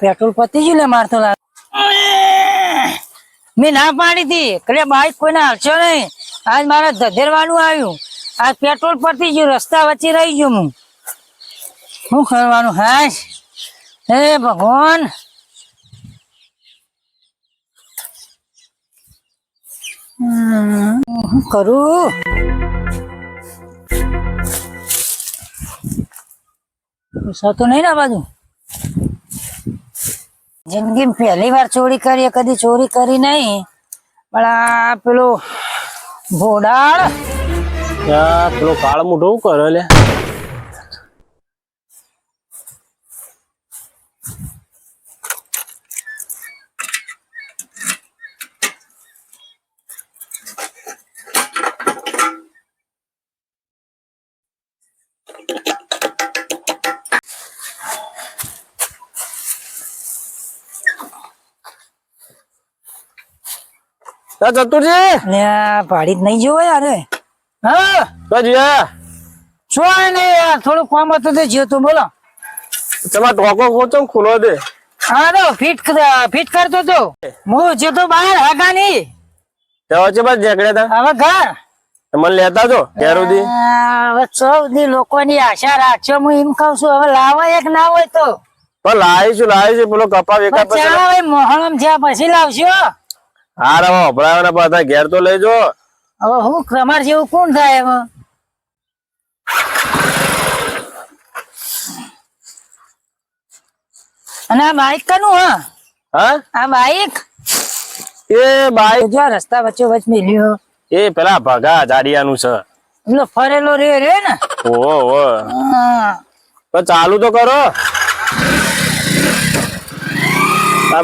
Petrol પતી ગયું મારતો મેં ના પાડી હતી. કે બાઈક કોઈને હાલશો નહીં. આજ મારે ધધેરવાનું આવ્યું. આજ પેટ્રોલ પતી ગયું રસ્તા વચ્ચે રહી ગયું હું. શું કરવાનું હાશ? હે ભગવાન. શું કરું તો નહીં ના બાજુ જિંદગી પહેલી વાર ચોરી કરી કદી ચોરી કરી નહીં. પણ આ પેલો ભોડાળ. પેલો કાળ મોઢો કરે લે? તા ચતુરજી. ને ભાડી જ નહીં જોવો યાર હા તા જીયા શું યાર થોડું કામ હતું તે જ્યો તું બોલો. તમારે ટોકો ખોચો ખુલો દે. હા તો ફિટ ફિટ કરતો તો હું જે તો બહાર હગા નહીં ત્યાં વચ્ચે બસ ઝઘડ્યા તા. હવે ઘર. મને લેતા જો ત્યાર સુધી. હવે સૌથી લોકોની આશા રાખશો હું એમ છું હવે લાવો એક ના હોય તો. પણ લાવીશું લાવીશું પેલો કપા વેકા પછી ચાલો મોહરમ જ્યાં પછી લાવશો. હા હવે અભડાવાના પાછા ઘેર તો લઈ જો હવે હું તમાર જેવું કોણ થાય એમાં અને આ બાઈક કનું હા? હા? આ બાઈક? એ બાઈક. જો રસ્તા વચ્ચે વચ મેલ્યો એ પેલા ભગા જાડિયાનું છે. પેલો ફરેલો રે રે ને? ઓ ઓ તો ચાલુ તો કરો. આ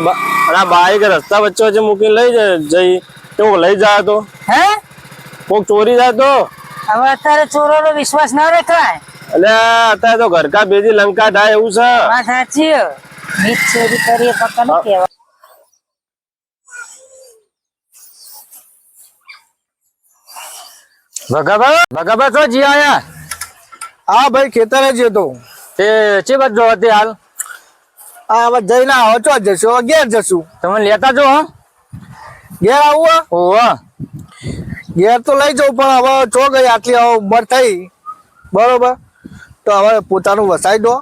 અને આ બાઈક રસ્તા વચ્ચે વચ્ચે મૂકીને લઈ જાય જઈ તો લઈ જાય તો? હે? કોક ચોરી જાય તો? હવે અત્યારે ચોરોનો વિશ્વાસ ના રખાય. એટલે અત્યારે તો ઘરકા બેજી લંકા થાય એવું છે. હા સાચી હે. ચોરી કરીએ પક્કા નું કહેવાય. ભગાભા ભગાભા તો જી આયા? હા ભાઈ ખેતરે જ હતો તે ચે બાજુ હતી હાલ? આ હવે જઈને આવો ચો જશો ઘેર જશું. તમે લેતા જો હો. ઘેર આવું ઓહો. ઘેર તો લઈ જાઉં પણ હવે ચો ગઈ આટલી હવે ઉંમર થઈ. બરોબર? તો હવે પોતાનું વસાઈ દો.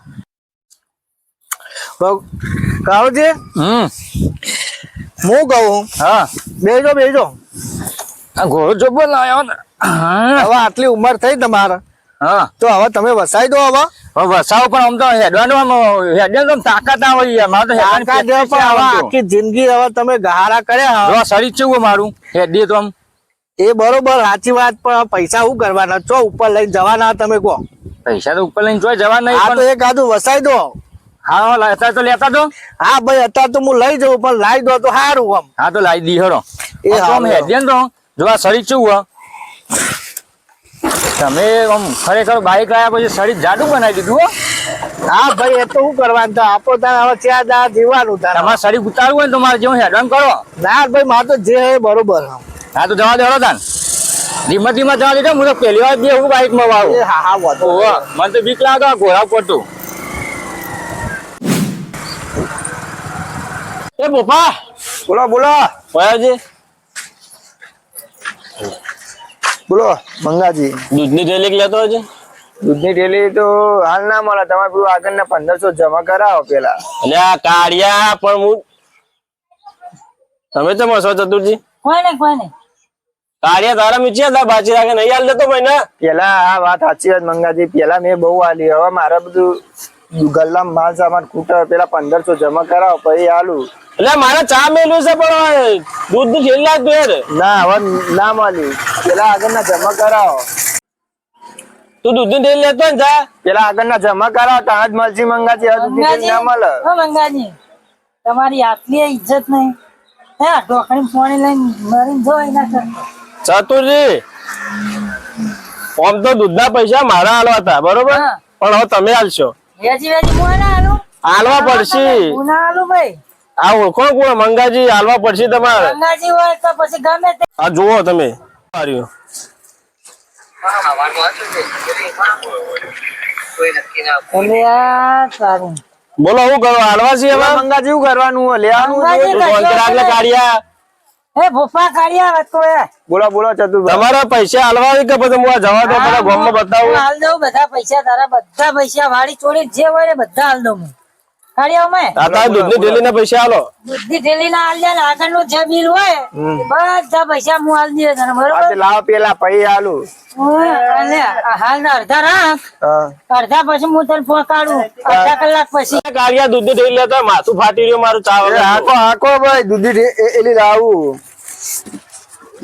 કાળુજી હમ. હું કહું? હા. બેજો બેજો. આ ઘોડો જો બોલ આવ્યો ને. હા. હવે આટલી ઉંમર થઈ તમારે. હા. તો હવે તમે વસાઈ દો હવે. વસાવો પણ આમ તો હેડવાનો આમ તો તાકાત આવી યાર. મારે તો તાકાત કાકા પણ હવે આખી જિંદગી હવે તમે ગહારા કર્યા જો શરીર ચેવું મારું? હેડીએ તો આમ. એ બરોબર સાચી વાત પણ પૈસા શું કરવાના? ચો ઉપર લઈને જવાના તમે કહો. પૈસા તો ઉપર લઈને જો જવા નહીં આ તો એક આધું વસાઈ દો. હા લેતા તો લેતા દો હા ભાઈ અત્યારે તો હું લઈ જઉં પણ લાવી દો તો સારું આમ. હા તો લાવી દી હરો એ હા આમ હારું. હેડીએ ને તો. જો આ શરીર ચેવું તમે આમ ખરેખર બાઈક લાયા પછી શરીર જાડું બનાવી દીધું હા. ભાઈ એ તો શું કરવાનું? તો આપો તાર હવે ચાર દાડા જીવાનું તાર. તમારે શરીર ઉતારવું હોય ને તમારે મારે જેવું હેડવાનું કરો. ના ભાઈ મારે તો જે હે બરોબર. હા તો જવા દેવાનો તાન. ધીમે ધીમે જવા દેજો હું તો પહેલી વાર બે હું બાઈકમાં વાળું હા હા વાતો મને તો બીક લાગે ઘોડા પડતું એ પપ્પા બોલો બોલો. ઓયાજી બોલો મંગાજી. દૂધની થેલી લેતો હશે દૂધની થેલી તો હાલ ના મળે તમે પેલું આગળના પંદરસો જમા કરાવો પેલા. એટલે આ કાળિયા પણ હું તમે તો મસો ચતુરજી? કોઈ નહીં કોઈ કાળિયા તારા મીચિયા હતા બાચી રાખે નહીં હાલ દેતો ભાઈ ને પેલા આ વાત સાચી વાત મંગાજી. પેલા મેં બહુ આલી. હવે મારે બધું ગલ્લા માલ સામાન ખૂટે પેલા પંદરસો જમા કરાવો પછી આલું. એટલે મારે ચા મેલું છે પણ દૂધની છેલ્લા લાગતું ના હવે ના માલી પેલા આગળના જમા કરાવો. તું દૂધની લેતો ને જા. પેલા આગળના જમા કરાવો ત્યાં જ મળશે મંગાજી હવે દૂધની ના મળે. મંગાજી તમારી આટલી ઇજ્જત નહીં. હે ડોકણી પાણી લઈને મરીને જો એના કરતા. ચતુરજી આમ તો દૂધના પૈસા મારા હાલવા હતા બરોબર? પણ હવે તમે હાલશો. વેજી વેજી હું ના હાલવા પડશે. હું ના આલું ભાઈ. આ ઓળખો કોણ? મંગાજી હાલવા પડશે તમારે. ગંગાજી હોય તો પછી ગમે તે. આ જુઓ તમે. બોલો શું કરો? હાલવા છે હવે મંગાજી શું કરવાનું? લેવાનું એટલે કાઢ્યા એ ભૂપા કાઢ્યા વાત તો એ. બોલો બોલો ચતુરભાઈ તમારા પૈસા હાલવા કે પછી હું જવા દો બધા ગામમાં હું બતાવું? હાલ દઉં બધા પૈસા તારા બધા પૈસા વાળી ચોરી જે હોય ને બધા હાલ દઉં હું. કાઢ્યા મેં આ તારા દૂધની ડેલીના પૈસા હાલો બુદ્ધિ થેલી ના હાલ દે ને આગળનું જે બિલ હોય બધા પૈસા હું હાલ દે તને બરોબર? લાવ પેલા પૈ આલું. ઓય, અને આ હાલ અડધા રાખ. અડધા પછી હું તને પહોંચાડું અડધા કલાક પછી. કાઢ્યા દૂધની ડેલી લેતા માથું ફાટી રહ્યું મારું ચાવલ. આખો હાકો ભાઈ? દૂધી રે- એ- એલી લાવું.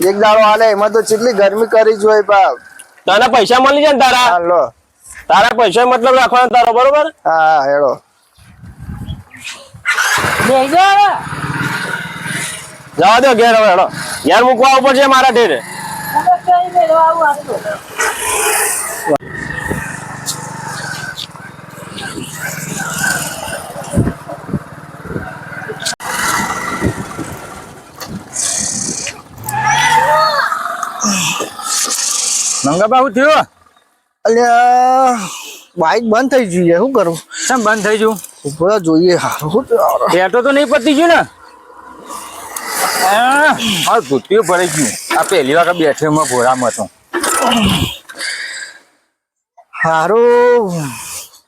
એક દાડો હાલે એમાં તો કેટલી ગરમી કરી જોઈ બાપ. તને પૈસા મળી જાય ને તારા? હા તારા પૈસા મતલબ રાખવાનો તારો બરોબર? હા હેડો. જવા દો ઘેર હવે હેડો. ઘેર મૂકવા ઉપર છે મારા ઢેરે. શું થયું? અલ્યા બાઈક બંધ થઈ ગયું છે. શું કરું? કેમ બંધ થઈ ગયું? ઊભો જોઈએ. હારું પેટો તો નહીં પતી ગયું ને? આ, મારું ધોતિયું ભરાઈ ગયું. આ પહેલી વાર બેઠેમાં ભોરામાં હતો હારું.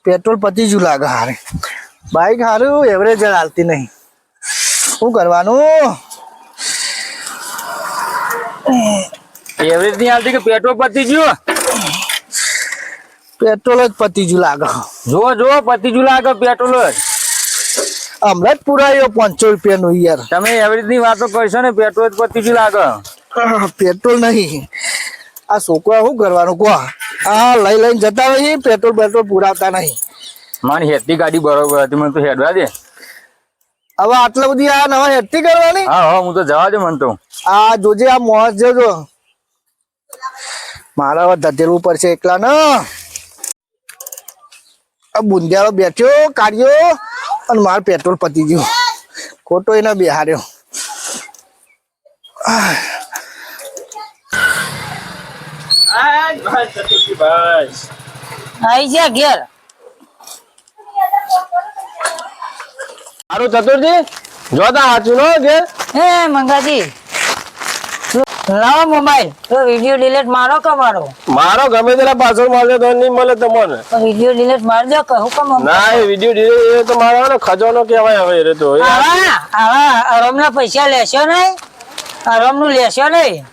પેટ્રોલ પતી ગયું લાગે હારે. બાઈક હારું એવરેજ હાલતી નહીં. શું કરવાનું? એવરેજ નહીં હાલતી કે પેટ્રોલ પતી ગયું? પેટ્રોલ જ પતી ગયું લાગે. જો જો પતી ગયું લાગે પેટ્રોલ જ. હમણાં જ પુરાયો પાંચસો રૂપિયા નું યાર. તમે એવરેજની વાતો કરશો ને પેટ્રોલ જ પતી ગયું લાગે પેટ્રોલ નહીં. આ છોકરા શું કરવાનું કહો? આ લઈ લઈને જતા હોય પેટ્રોલ પેટ્રોલ પુરાવતા નહીં. મારી હેતી ગાડી બરોબર હતી મને તો હેડવા દે. હવે આટલા બધી આ નવા હેતી કરવાની? હા હા હું તો જવા દે મને તો. આ જોજે આ મોસ જોજો. મારા હવે ધધેરવું પડશે એકલા ને આ બુંદિયાળો બેઠ્યો કાઢ્યો અને મારું પેટ્રોલ પતી ગયું. ખોટો એને બિહાર્યો. આઈ જા ઘેર. મારું ચતુરજી જો તા સાચું નો ઘેર? હે મંગાજી. લાવો મોબાઈલ. તો વીડિયો ડિલીટ મારો કે મારો? મારો ગમે તેલા પાછળ મળે તો નહીં મળે તમને. વીડિયો ડિલીટ મારજો કે મમ્મી ના એ વીડિયો ડિલીટ એ તો મારો ને ખજાનો કહેવાય હવે એ તો આવા આવા અરમના પૈસા લેશો નહીં? અરમનું લેશો નહીં?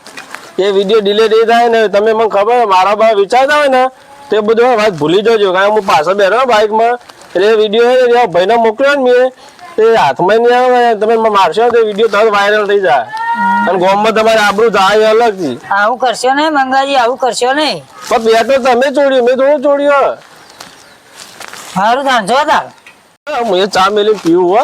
એ વીડિયો ડિલેટ એ થાય ને તમે મને ખબર મારા બા વિચારતા હોય ને તે બધું વાત ભૂલી જજો કારણ કે હું પાછળ બેઠો બાઇકમાં. એટલે વિડિયો ભાઈને મોકલ્યો ને મેં એ હાથમાં નહીં આવે તમે મારશો તો વીડિયો તરત વાયરલ થઈ જાય. અને ગામમાં તમારે આબરું જાય અલગથી. આવું કરશો નહીં મંગાજી આવું કરશો નહીં. પણ બે તો તમે ચોડ્યું મેં થોડું ચોડ્યું સારું તાંજો તાર. હું ચા મેલી પીવું હો.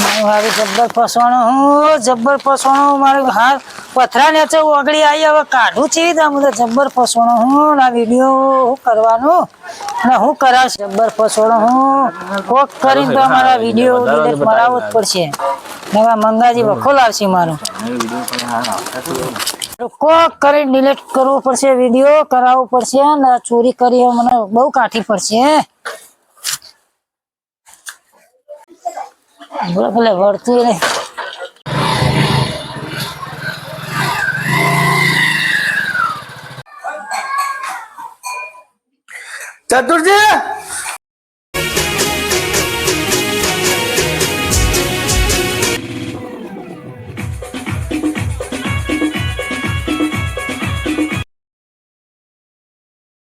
મારું હારું જબ્બર ફસવાનું હું જબ્બર ફસવાનું મારું હાર પથરા ને ઓગળી આવી હવે કાઢું છે હું તો જબ્બર ફસોણો હું ના વીડિયો હું કરવાનો? ને હું કરાશ જબ્બર ફસોણો હું? કોક કરીને તો અમારા વીડિયો ડિલેટ મરાવવો જ પડશે. એમાં મંગાજી વખો લાવશે મારો. કોક કરીને ડિલેટ કરવો પડશે વીડિયો કરાવવો પડશે ને ચોરી કરી મને બહુ કાઠી પડશે. ભલે ભલે વળતું નહીં ચતુરજી